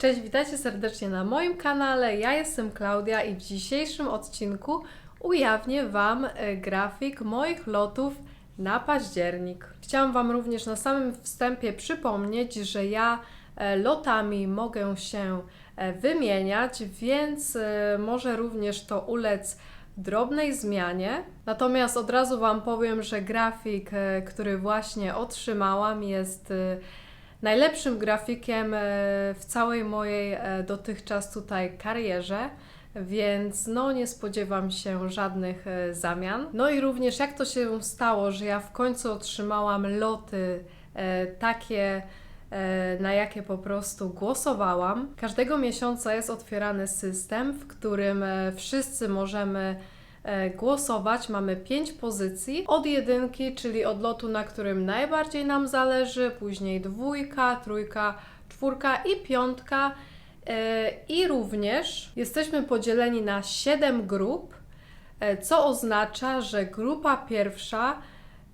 Cześć, witajcie serdecznie na moim kanale. Ja jestem Klaudia i w dzisiejszym odcinku ujawnię Wam e, grafik moich lotów na październik. Chciałam Wam również na samym wstępie przypomnieć, że ja e, lotami mogę się e, wymieniać, więc może również to ulec drobnej zmianie. Natomiast od razu Wam powiem, że grafik, który właśnie otrzymałam, jest najlepszym grafikiem e, w całej mojej e, dotychczas tutaj karierze. Więc no nie spodziewam się żadnych e, zamian. No i również jak to się stało, że ja w końcu otrzymałam loty e, takie, e, na jakie po prostu głosowałam. Każdego miesiąca jest otwierany system, w którym wszyscy możemy głosować. Mamy pięć pozycji od jedynki, czyli od lotu, na którym najbardziej nam zależy, później dwójka, trójka, czwórka i piątka. E, I również jesteśmy podzieleni na 7 grup, e, co oznacza, że grupa pierwsza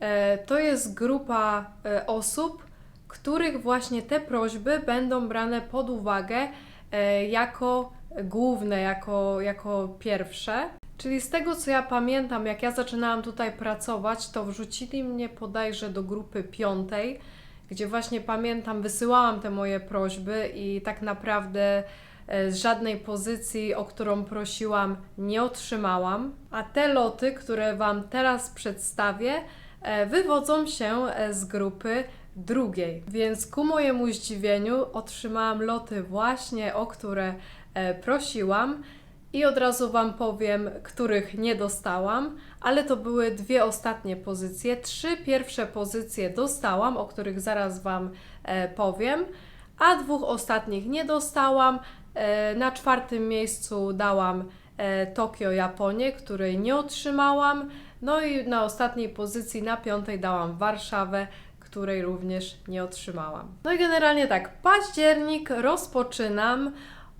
e, to jest grupa e, osób, których właśnie te prośby będą brane pod uwagę e, jako główne, jako, jako pierwsze. Czyli z tego co ja pamiętam, jak ja zaczynałam tutaj pracować, to wrzucili mnie bodajże do grupy piątej, gdzie właśnie pamiętam, wysyłałam te moje prośby i tak naprawdę e, żadnej pozycji, o którą prosiłam, nie otrzymałam. A te loty, które Wam teraz przedstawię, e, wywodzą się e, z grupy drugiej. Więc ku mojemu zdziwieniu otrzymałam loty właśnie, o które prosiłam. I od razu Wam powiem, których nie dostałam, ale to były dwie ostatnie pozycje. Trzy pierwsze pozycje dostałam, o których zaraz Wam e, powiem, a dwóch ostatnich nie dostałam. E, na czwartym miejscu dałam e, Tokio, Japonię, której nie otrzymałam. No i na ostatniej pozycji, na piątej, dałam Warszawę, której również nie otrzymałam. No i generalnie tak, październik rozpoczynam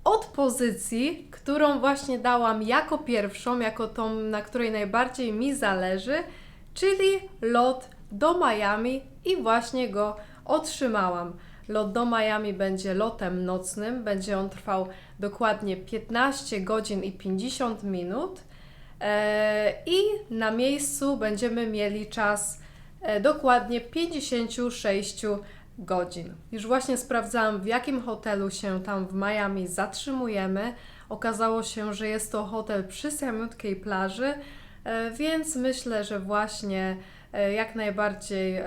od pozycji, którą właśnie dałam jako pierwszą, jako tą, na której najbardziej mi zależy, czyli lot do Miami i właśnie go otrzymałam. Lot do Miami będzie lotem nocnym, będzie on trwał dokładnie 15 godzin i 50 minut. E, I na miejscu będziemy mieli czas e, dokładnie 56 godzin. Już właśnie sprawdzałam, w jakim hotelu się tam w Miami zatrzymujemy. Okazało się, że jest to hotel przy samiutkiej plaży, e, więc myślę, że właśnie e, jak najbardziej e,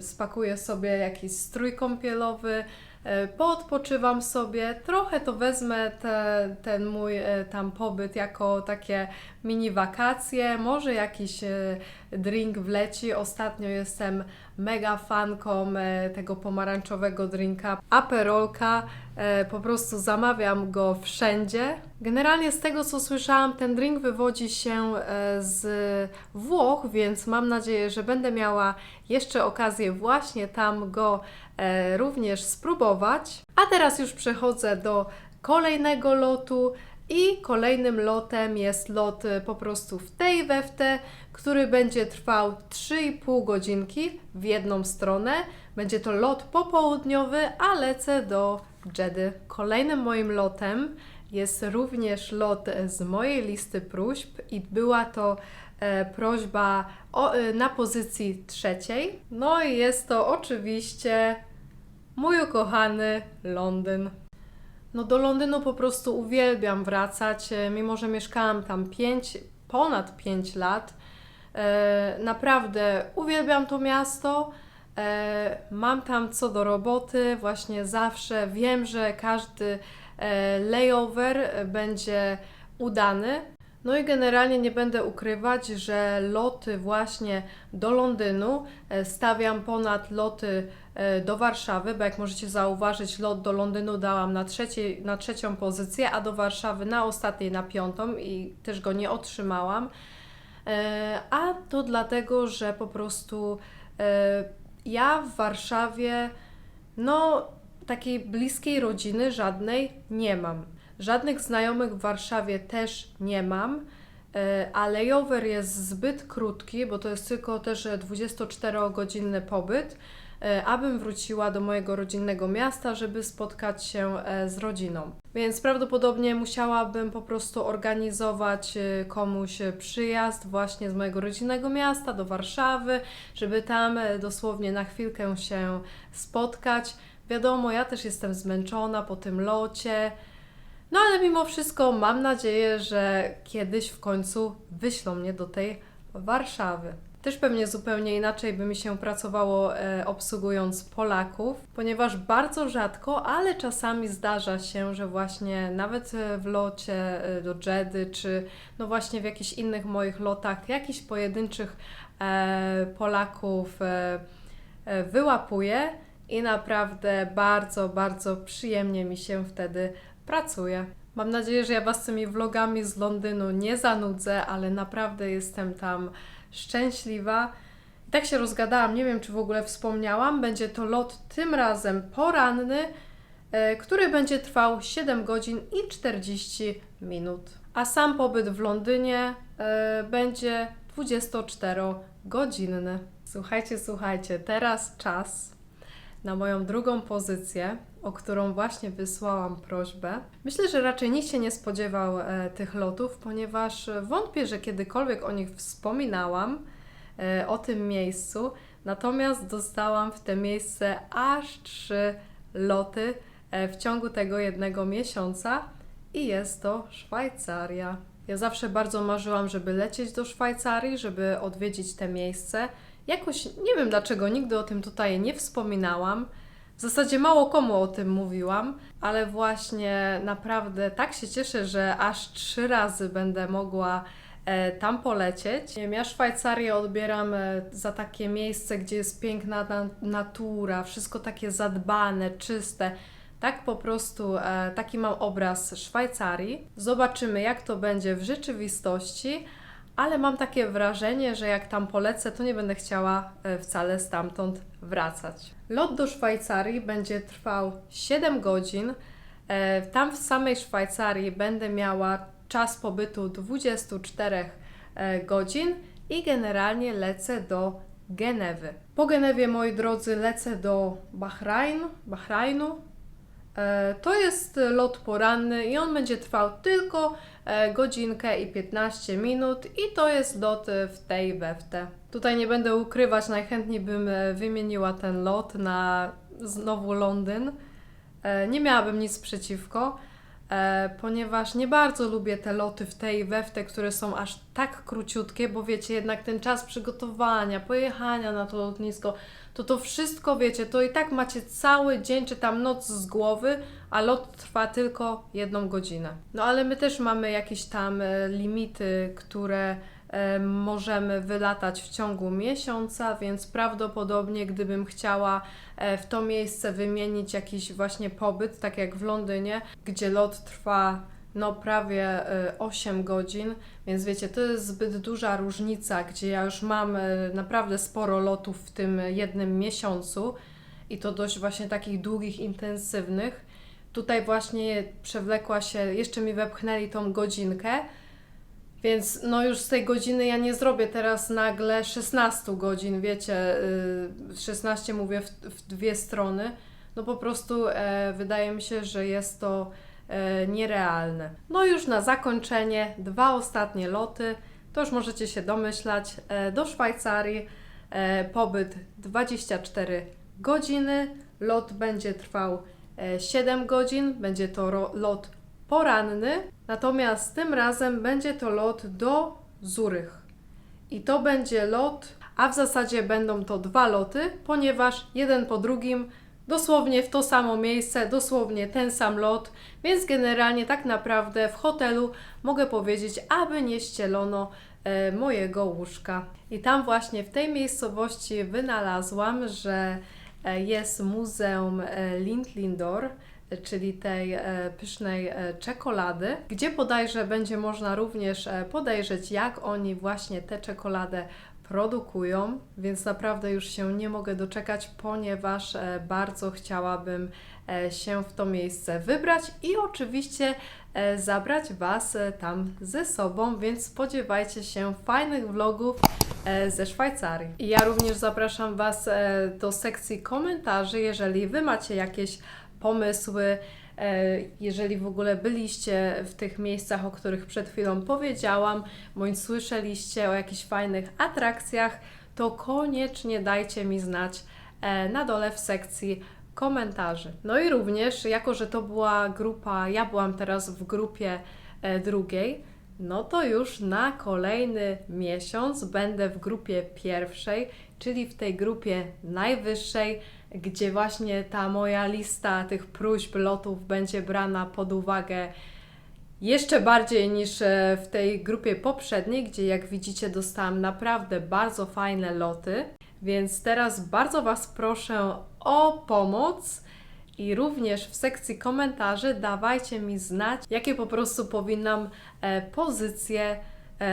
spakuję sobie jakiś strój kąpielowy, e, poodpoczywam sobie, trochę to wezmę te, ten mój e, tam pobyt jako takie mini wakacje, może jakiś e, drink wleci. Ostatnio jestem mega fanką tego pomarańczowego drinka, aperolka, po prostu zamawiam go wszędzie. Generalnie z tego co słyszałam, ten drink wywodzi się z Włoch, więc mam nadzieję, że będę miała jeszcze okazję właśnie tam go również spróbować. A teraz już przechodzę do kolejnego lotu. I kolejnym lotem jest lot e, po prostu w tej te, który będzie trwał 3,5 godzinki w jedną stronę. Będzie to lot popołudniowy, a lecę do Jeddy. Kolejnym moim lotem jest również lot z mojej listy próśb i była to e, prośba o, e, na pozycji trzeciej. No i jest to oczywiście mój ukochany Londyn. No do Londynu po prostu uwielbiam wracać, e, mimo że mieszkałam tam 5, ponad 5 lat. E, naprawdę uwielbiam to miasto. Mam tam co do roboty, właśnie zawsze wiem, że każdy layover będzie udany. No i generalnie nie będę ukrywać, że loty właśnie do Londynu e, stawiam ponad loty e, do Warszawy, bo jak możecie zauważyć, lot do Londynu dałam na, trzeciej, na trzecią pozycję, a do Warszawy na ostatniej, na piątą i też go nie otrzymałam. E, A to dlatego, że po prostu ja w Warszawie, no takiej bliskiej rodziny żadnej nie mam. Żadnych znajomych w Warszawie też nie mam, e, a layover jest zbyt krótki, bo to jest tylko też e, 24-godzinny pobyt, e, abym wróciła do mojego rodzinnego miasta, żeby spotkać się e, z rodziną. Więc prawdopodobnie musiałabym po prostu organizować komuś przyjazd właśnie z mojego rodzinnego miasta do Warszawy, żeby tam dosłownie na chwilkę się spotkać. Wiadomo, ja też jestem zmęczona po tym locie. No ale mimo wszystko mam nadzieję, że kiedyś w końcu wyślą mnie do tej Warszawy. Też pewnie zupełnie inaczej by mi się pracowało e, obsługując Polaków, ponieważ bardzo rzadko, ale czasami zdarza się, że właśnie nawet e, w locie e, do Jeddy, czy no właśnie w jakichś innych moich lotach, jakichś pojedynczych e, Polaków e, e, wyłapuję i naprawdę bardzo, bardzo przyjemnie mi się wtedy pracuje. Mam nadzieję, że ja Was tymi vlogami z Londynu nie zanudzę, ale naprawdę jestem tam szczęśliwa. I tak się rozgadałam, nie wiem czy w ogóle wspomniałam, będzie to lot tym razem poranny, e, który będzie trwał 7 godzin i 40 minut. A sam pobyt w Londynie e, będzie 24-godzinny. Słuchajcie, słuchajcie, teraz czas na moją drugą pozycję, o którą właśnie wysłałam prośbę. Myślę, że raczej nikt się nie spodziewał e, tych lotów, ponieważ wątpię, że kiedykolwiek o nich wspominałam, e, o tym miejscu. Natomiast dostałam w te miejsce aż trzy loty e, w ciągu tego jednego miesiąca i jest to Szwajcaria. Ja zawsze bardzo marzyłam, żeby lecieć do Szwajcarii, żeby odwiedzić te miejsce. Jakoś nie wiem dlaczego nigdy o tym tutaj nie wspominałam. W zasadzie mało komu o tym mówiłam, ale właśnie naprawdę tak się cieszę, że aż trzy razy będę mogła e, tam polecieć. Ja Szwajcarię odbieram e, za takie miejsce, gdzie jest piękna na, natura, wszystko takie zadbane, czyste. Tak po prostu, e, taki mam obraz Szwajcarii. Zobaczymy, jak to będzie w rzeczywistości, ale mam takie wrażenie, że jak tam polecę, to nie będę chciała e, wcale stamtąd wracać. Lot do Szwajcarii będzie trwał 7 godzin. E, Tam w samej Szwajcarii będę miała czas pobytu 24 e, godzin i generalnie lecę do Genewy. Po Genewie, moi drodzy, lecę do Bahrajn, Bahrajnu. E, To jest lot poranny i on będzie trwał tylko e, godzinkę i 15 minut i to jest lot e, w tej we w te. Tutaj nie będę ukrywać, najchętniej bym wymieniła ten lot na znowu Londyn. Nie miałabym nic przeciwko, ponieważ nie bardzo lubię te loty w tej we w te, które są aż tak króciutkie, bo wiecie, jednak ten czas przygotowania, pojechania na to lotnisko, to to wszystko, wiecie, to i tak macie cały dzień czy tam noc z głowy, a lot trwa tylko jedną godzinę. No ale my też mamy jakieś tam e, limity, które e, możemy wylatać w ciągu miesiąca, więc prawdopodobnie gdybym chciała e, w to miejsce wymienić jakiś właśnie pobyt, tak jak w Londynie, gdzie lot trwa no prawie e, 8 godzin, więc wiecie, to jest zbyt duża różnica, gdzie ja już mam e, naprawdę sporo lotów w tym jednym miesiącu i to dość właśnie takich długich, intensywnych. Tutaj właśnie przewlekła się, jeszcze mi wepchnęli tą godzinkę, więc no już z tej godziny ja nie zrobię teraz nagle 16 godzin, wiecie, y, 16 mówię w, w dwie strony. No po prostu e, wydaje mi się, że jest to e, nierealne. No już na zakończenie dwa ostatnie loty, to już możecie się domyślać, e, do Szwajcarii e, pobyt 24 godziny, lot będzie trwał e, 7 godzin, będzie to lot poranny, natomiast tym razem będzie to lot do Zurych. I to będzie lot, a w zasadzie będą to dwa loty, ponieważ jeden po drugim dosłownie w to samo miejsce, dosłownie ten sam lot, więc generalnie tak naprawdę w hotelu mogę powiedzieć, aby nie ścielono e, mojego łóżka. I tam właśnie w tej miejscowości wynalazłam, że e, jest Muzeum e, Lindlindor, czyli tej e, pysznej e, czekolady, gdzie bodajże będzie można również e, podejrzeć, jak oni właśnie tę czekoladę produkują, więc naprawdę już się nie mogę doczekać, ponieważ bardzo chciałabym się w to miejsce wybrać i oczywiście zabrać Was tam ze sobą, więc spodziewajcie się fajnych vlogów ze Szwajcarii. Ja również zapraszam Was do sekcji komentarzy, jeżeli Wy macie jakieś pomysły, e, jeżeli w ogóle byliście w tych miejscach, o których przed chwilą powiedziałam, bądź słyszeliście o jakichś fajnych atrakcjach, to koniecznie dajcie mi znać e, na dole w sekcji komentarzy. No i również, jako że to była grupa, ja byłam teraz w grupie e, drugiej, no to już na kolejny miesiąc będę w grupie pierwszej, czyli w tej grupie najwyższej, gdzie właśnie ta moja lista tych próśb lotów będzie brana pod uwagę jeszcze bardziej niż e, w tej grupie poprzedniej, gdzie jak widzicie dostałam naprawdę bardzo fajne loty. Więc teraz bardzo Was proszę o pomoc i również w sekcji komentarzy dawajcie mi znać, jakie po prostu powinnam e, pozycje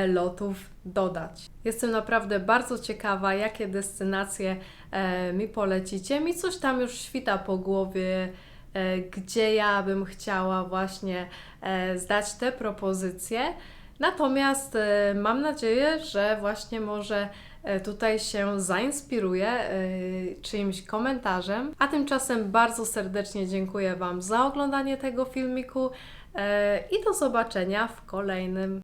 lotów dodać. Jestem naprawdę bardzo ciekawa, jakie destynacje e, mi polecicie. Mi coś tam już świta po głowie, e, gdzie ja bym chciała właśnie e, zdać te propozycje. Natomiast e, mam nadzieję, że właśnie może e, tutaj się zainspiruję e, czyimś komentarzem. A tymczasem bardzo serdecznie dziękuję Wam za oglądanie tego filmiku e, i do zobaczenia w kolejnym.